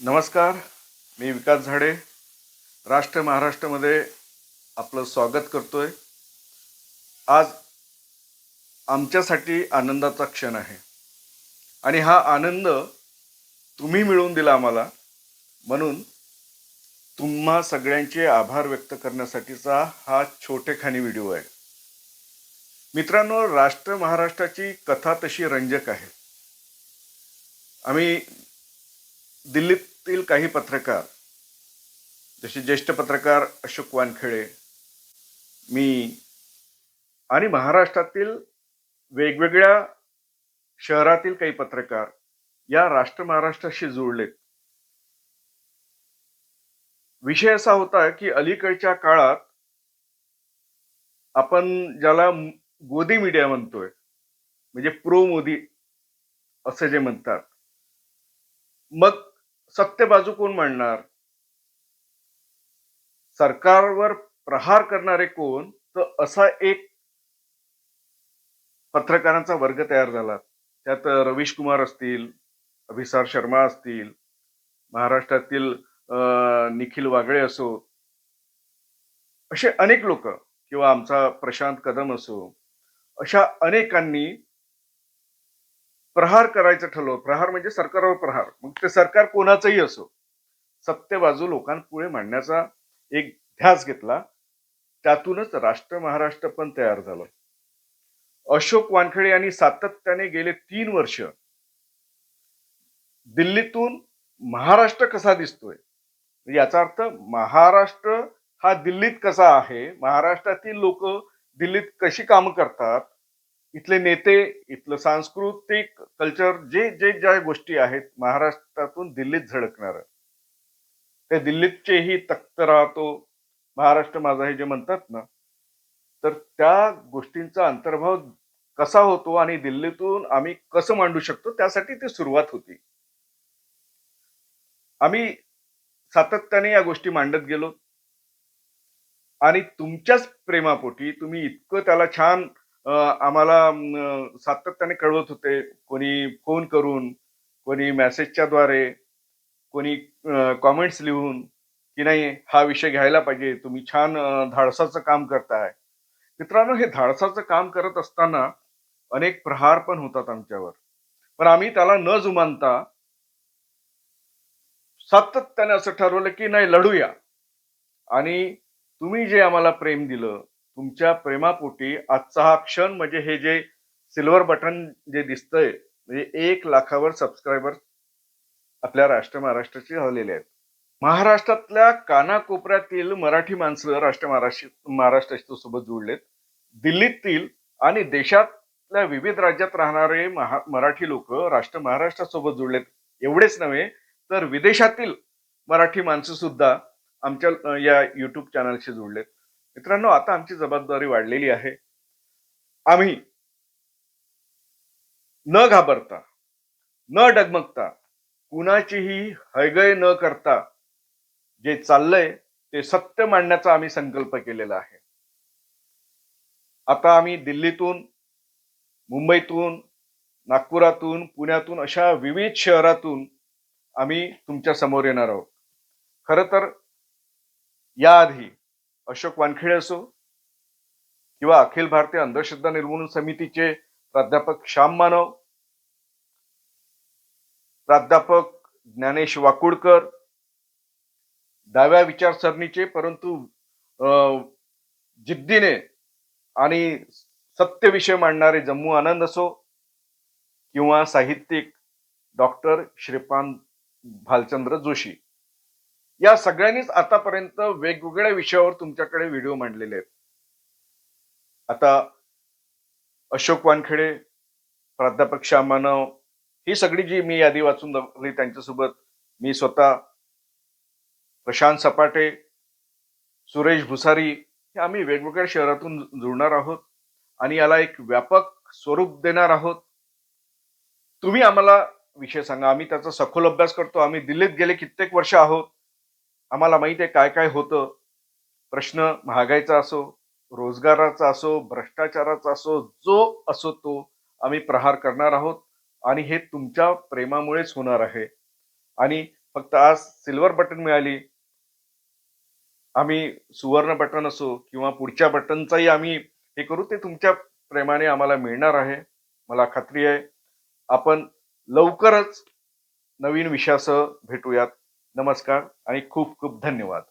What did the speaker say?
नमस्कार मी विकास झाडे. राष्ट्र महाराष्ट्रामध्ये आपलं स्वागत करतो आहे आज आमच्यासाठी आनंदाचा क्षण आहे. आणि हा आनंद तुम्ही मिळवून दिला आम्हाला. म्हणून तुम्हा सगळ्यांचे आभार व्यक्त करण्यासाठीचा हा छोटेखानी व्हिडिओ आहे. मित्रांनो राष्ट्र महाराष्ट्राची कथा तशी रंजक आहे. आम्ही दिल्लीतील काही पत्रकार जसे ज्येष्ठ पत्रकार अशोक वानखेडे मी आणि महाराष्ट्रातील वेगवेगळ्या शहरातील काही पत्रकार या राष्ट्र महाराष्ट्राशी जुळलेत. विषय असा होता की अलीकडच्या काळात आपण ज्याला गोदी मीडिया म्हणतोय म्हणजे प्रो मोदी असं जे म्हणतात. मग सत्य बाजू कोण मांडणार? सरकारवर प्रहार करणारे कोण? तर असा एक पत्रकारांचा वर्ग तयार झाला. त्यात रवीश कुमार असतील अभिसार शर्मा असतील महाराष्ट्रातील निखिल वागळे असो असे अनेक लोक किंवा आमचा प्रशांत कदम असो अशा अनेकांनी प्रहार करायचं ठरवलं. प्रहार म्हणजे सरकारवर प्रहार. मग ते सरकार कोणाचंही असो सत्य बाजू लोकांपुढे मांडण्याचा एक ध्यास घेतला त्यातूनच राष्ट्र महाराष्ट्र पण तयार झालं. अशोक वानखेडे यांनी सातत्याने गेले तीन वर्ष. दिल्लीतून महाराष्ट्र कसा दिसतोय? याचा अर्थ महाराष्ट्र हा दिल्लीत कसा आहे? महाराष्ट्रातील लोक दिल्लीत कशी कामं करतात? इथले नेते इथलं सांस्कृतिक कल्चर जे जे ज्या गोष्टी आहेत महाराष्ट्रातून दिल्लीत झळकणार. ते दिल्लीतचेही तख्त राहतो. महाराष्ट्र माझा हे जे म्हणतात ना तर त्या गोष्टींचा अंतर्भाव कसा होतो आणि दिल्लीतून आम्ही कसं मांडू शकतो त्यासाठी ती सुरुवात होती. आम्ही सातत्याने या गोष्टी मांडत गेलो. आणि तुमच्याच प्रेमापोटी तुम्ही इतकं त्याला छान आम्हाला सातत्याने कळवत होते कोणी फोन करून कोणी मेसेजच्या द्वारे कोणी कॉमेंट्स लिहून की नाही हा विषय घ्यायला पाहिजे तुम्ही छान धाडसाचं काम करताय. मित्रांनो हे धाडसाचं काम करत असताना अनेक प्रहार पण होतात आमच्यावर. पण आम्ही त्याला न जुमानता सातत्याने असं ठरवलं की नाही लढूया. आणि तुम्ही जे आम्हाला प्रेम दिलं तुमच्या प्रेमापोटी आजचा हा क्षण म्हणजे हे जे सिल्वर बटन जे दिसतंय म्हणजे एक लाखावर सबस्क्रायबर आपल्या राष्ट्र महाराष्ट्राचे झालेले आहेत. महाराष्ट्रातल्या कानाकोपऱ्यातील मराठी माणसं राष्ट्र महाराष्ट्र महाराष्ट्राच्या सोबत जोडलेत दिल्लीतील आणि देशातल्या विविध राज्यात राहणारे महा मराठी लोक राष्ट्र महाराष्ट्रासोबत जोडलेत एवढेच नव्हे तर विदेशातील मराठी माणसं सुद्धा आमच्या या युट्यूब चॅनलशी जोडलेत मित्रांनो आता आमची जबाबदारी वाढलेली आहे. आम्ही न घाबरता न डगमगता कुणाचीही हयगय न करता जे चाललंय ते सत्य मांडण्याचा आम्ही संकल्प केलेला आहे. आता आम्ही दिल्लीतून मुंबईतून नागपुरातून पुण्यातून अशा विविध शहरातून आम्ही तुमच्यासमोर येणार आहोत. खर तर याआधी अशोक वानखेडे असो किंवा अखिल भारतीय अंधश्रद्धा निर्मूलन समितीचे प्राध्यापक श्याम मानव प्राध्यापक ज्ञानेश वाकुडकर डाव्या विचारसरणीचे परंतु अं, जिद्दीने आणि सत्य विषय मांडणारे जम्मू आनंद असो किंवा साहित्यिक डॉक्टर श्रीपांत भालचंद्र जोशी. या सगळ्यांनीच आतापर्यंत वेगवेगळ्या विषयावर तुमच्याकडे व्हिडिओ मांडलेले आहेत. आता अशोक वानखेडे प्राध्यापक श्यामानव ही सगळी जी मी यादी वाचून दाखवली त्यांच्यासोबत मी स्वतः प्रशांत सपाटे सुरेश भुसारी हे आम्ही वेगवेगळ्या शहरातून जुळणार आहोत आणि याला एक व्यापक स्वरूप देणार आहोत. तुम्ही आम्हाला विषय सांगा. आम्ही त्याचा सखोल अभ्यास करतो. आम्ही दिल्लीत गेले कित्येक वर्ष आहोत. आम्हाला माहीत आहे काय काय होतं. प्रश्न महागाईचा असो रोजगाराचा असो भ्रष्टाचाराचा असो जो असो तो आम्ही प्रहार करणार आहोत आणि हे तुमच्या प्रेमामुळेच होणार आहे. आणि फक्त आज सिल्वर बटन मिळाली. आम्ही सुवर्ण बटन असो किंवा पुढच्या बटनचाही आम्ही हे करू ते तुमच्या प्रेमाने आम्हाला मिळणार आहे. मला खात्री आहे. आपण लवकरच नवीन विषयासह भेटूयात. नमस्कार आणि खूप खूप धन्यवाद.